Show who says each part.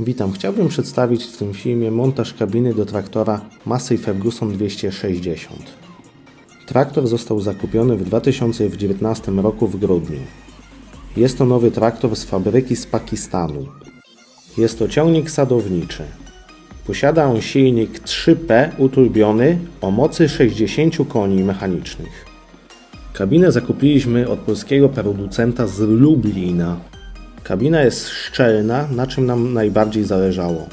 Speaker 1: Witam, chciałbym przedstawić w tym filmie montaż kabiny do traktora Massey Ferguson 260. Traktor został zakupiony w 2019 roku w grudniu. Jest to nowy traktor z fabryki z Pakistanu. Jest to ciągnik sadowniczy. Posiada on silnik 3P uturbiony o mocy 60 koni mechanicznych. Kabinę zakupiliśmy od polskiego producenta z Lublina. Kabina jest szczelna, na czym nam najbardziej zależało.